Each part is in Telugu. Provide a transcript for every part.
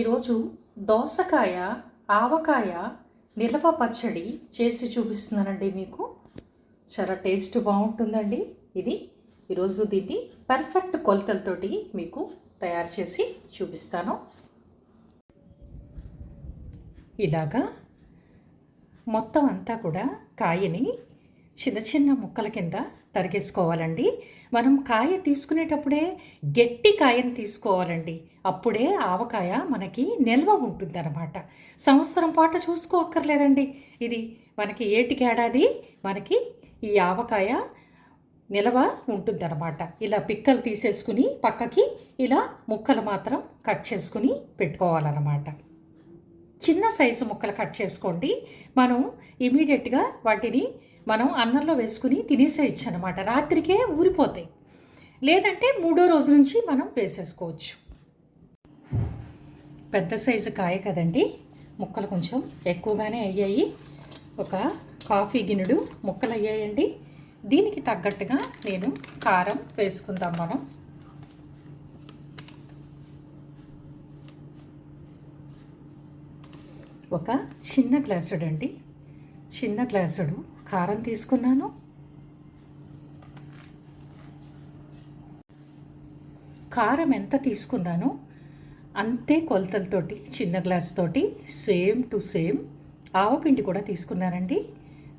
ఈరోజు దోసకాయ ఆవకాయ నిలవ పచ్చడి చేసి చూపిస్తున్నానండి మీకు. చాలా టేస్ట్ బాగుంటుందండి. ఇది ఈరోజు దీన్ని పర్ఫెక్ట్ కొలతలతోటి మీకు తయారు చేసి చూపిస్తాను. ఇలాగా మొత్తం అంతా కూడా కాయని చిన్న చిన్న ముక్కల కింద తరిగేసుకోవాలండి. మనం కాయ తీసుకునేటప్పుడే గట్టి కాయను తీసుకోవాలండి. అప్పుడే ఆవకాయ మనకి నిల్వ ఉంటుంది అనమాట సంవత్సరం పాటు చూసుకోక్కర్లేదండి ఇది మనకి ఏటికేడాది మనకి ఈ ఆవకాయ నిలవ ఉంటుందన్నమాట. ఇలా పిక్కలు తీసేసుకుని పక్కకి ఇలా ముక్కలు మాత్రం కట్ చేసుకుని పెట్టుకోవాలన్నమాట. చిన్న సైజు ముక్కలు కట్ చేసుకోండి. మనం ఇమీడియట్గా వాటిని మనం అన్నంలో వేసుకుని తినేసేయచ్చు అనమాట రాత్రికే ఊరిపోతాయి. లేదంటే మూడో రోజు నుంచి మనం వేసేసుకోవచ్చు. పెద్ద సైజు కాయ కదండి. ముక్కలు కొంచెం ఎక్కువగానే అయ్యాయి. ఒక కాఫీ గిన్నెడు ముక్కలు అయ్యాయండి. దీనికి తగ్గట్టుగా నేను కారం వేసుకుందాం మనం. ఒక చిన్న గ్లాసుడండి. చిన్న గ్లాసుడు. కారం తీసుకున్నాను. కారం ఎంత తీసుకున్నానో అంతే కొలతలతోటి చిన్న గ్లాస్ తోటి సేమ్ టు సేమ్ ఆవపిండి కూడా తీసుకున్నానండి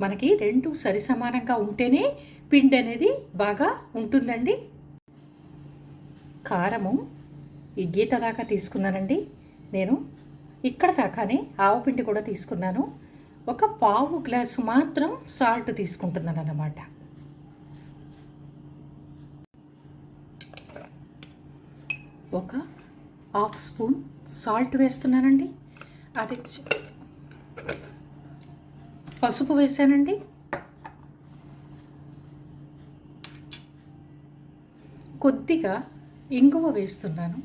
మనకి రెండు సరి సమానంగా ఉంటేనే పిండి అనేది బాగా ఉంటుందండి. కారము ఈ గీత దాకా తీసుకున్నానండి. నేను ఇక్కడ దాకానే ఆవపిండి కూడా తీసుకున్నాను. ఒక పావు గ్లాసు మాత్రం సాల్ట్ తీసుకుంటున్నాను అన్నమాట ఒక హాఫ్ స్పూన్ సాల్ట్ వేస్తున్నానండి. అది పసుపు వేసానండి. కొద్దిగా ఇంగువ వేస్తున్నాను.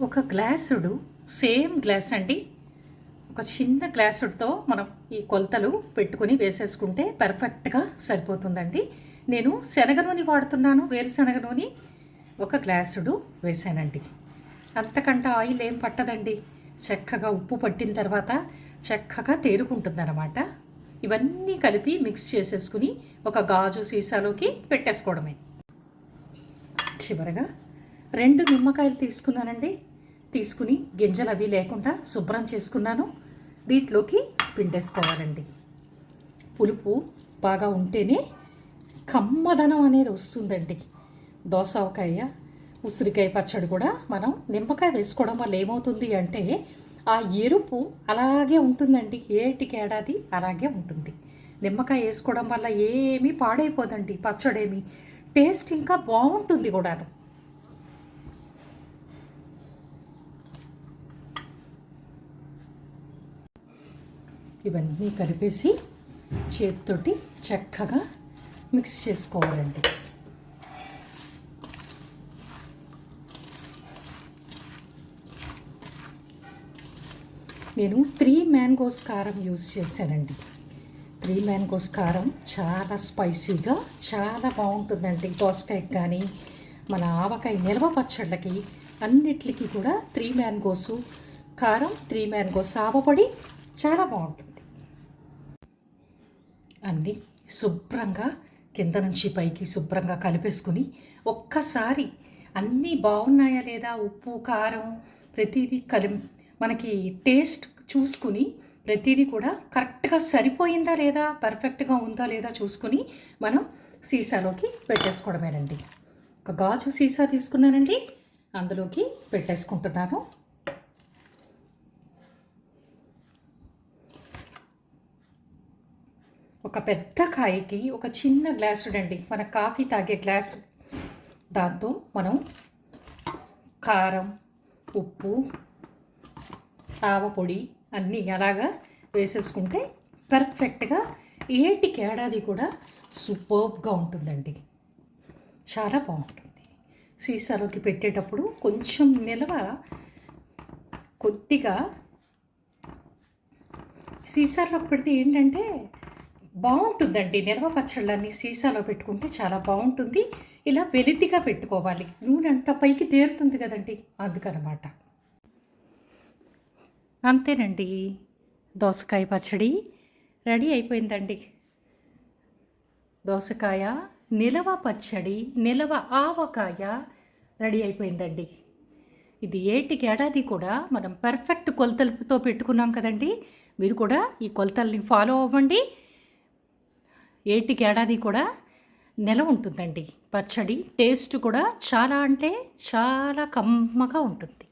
ఒక గ్లాసుడు సేమ్ గ్లాస్ అండి. ఒక చిన్న గ్లాసుతో మనం ఈ కొలతలు పెట్టుకుని వేసేసుకుంటే పర్ఫెక్ట్గా సరిపోతుందండి. నేను శనగ నూనె వాడుతున్నాను. వేరుశనగ నూనె ఒక గ్లాసుడు వేసానండి అంతకంటే ఆయిల్ ఏం పట్టదండి. చక్కగా ఉప్పు పట్టిన తర్వాత చక్కగా తేరుకుంటుందన్నమాట. ఇవన్నీ కలిపి మిక్స్ చేసేసుకుని ఒక గాజు సీసాలోకి పెట్టేసుకోవడమే. చివరగా రెండు నిమ్మకాయలు తీసుకున్నానండి. తీసుకుని గింజలు అవి లేకుండా శుభ్రం చేసుకున్నాను. దీంట్లోకి పిండేసుకోవాలండి. పులుపు బాగా ఉంటేనే కమ్మదనం అనేది వస్తుందండి. దోసకాయ ఉసిరికాయ పచ్చడి కూడా మనం నిమ్మకాయ వేసుకోవడం వల్ల ఏమవుతుంది అంటే ఆ ఎరుపు అలాగే ఉంటుందండి. ఏటికి ఏడాది అలాగే ఉంటుంది. నిమ్మకాయ వేసుకోవడం వల్ల ఏమీ పాడైపోదండి పచ్చడేమి. టేస్ట్ ఇంకా బాగుంటుంది కూడాను. ఇవన్నీ కలిపేసి చేతితోటి చక్కగా మిక్స్ చేసుకోవాలండి. నేను త్రీ మ్యాంగోస్ కారం యూజ్ చేశానండి. త్రీ మ్యాంగోస్ కారం చాలా స్పైసీగా చాలా బాగుంటుందండి. దోసకాయకి కానీ మన ఆవకాయ నిల్వ పచ్చళ్ళకి అన్నిటికీ కూడా త్రీ మ్యాంగోసు కారం త్రీ మ్యాంగోస్ ఆవపొడి చాలా బాగుంటుంది. అన్నీ శుభ్రంగా కింద నుంచి పైకి శుభ్రంగా కలిపేసుకుని ఒక్కసారి అన్నీ బాగున్నాయా లేదా? ఉప్పు కారం ప్రతిదీ కలి మనకి టేస్ట్ చూసుకుని ప్రతిదీ కూడా కరెక్ట్గా సరిపోయిందా లేదా? పర్ఫెక్ట్గా ఉందా లేదా చూసుకుని మనం సీసాలోకి పెట్టేసుకోవడమేనండి. ఒక గాజు సీసా తీసుకున్నానండి. అందులోకి పెట్టేసుకుంటున్నాను. ఒక పెద్ద కాయకి ఒక చిన్న గ్లాస్ చూడండి. మన కాఫీ తాగే గ్లాస్ దాంతో మనం కారం ఉప్పు ఆవపొడి అన్నీ అలాగా వేసేసుకుంటే పర్ఫెక్ట్గా ఏటికి ఏడాది కూడా సూపర్బ్గా ఉంటుందండి. చాలా బాగుంటుంది. సీసాలోకి పెట్టేటప్పుడు కొంచెం నిల్వ కొద్దిగా సీసాలోకి పెడితే ఏంటంటే బాగుంటుందండి. నిల్వ పచ్చళ్ళని సీసాలో పెట్టుకుంటే చాలా బాగుంటుంది. ఇలా వెలితిగా పెట్టుకోవాలి. నూనె అంతా పైకి తేరుతుంది కదండి. అందుకనమాట. అంతేనండి. దోసకాయ పచ్చడి రెడీ అయిపోయిందండి. దోసకాయ నిలవ పచ్చడి నిలవ ఆవకాయ రెడీ అయిపోయిందండి. ఇది ఏటికి ఏడాది కూడా మనం పర్ఫెక్ట్ కొలతలతో పెట్టుకున్నాం కదండి. మీరు కూడా ఈ కొలతల్ని ఫాలో అవ్వండి. ఏటికి ఏడాది కూడా నెల ఉంటుందండి. పచ్చడి టేస్ట్ కూడా చాలా అంటే చాలా కమ్మగా ఉంటుంది.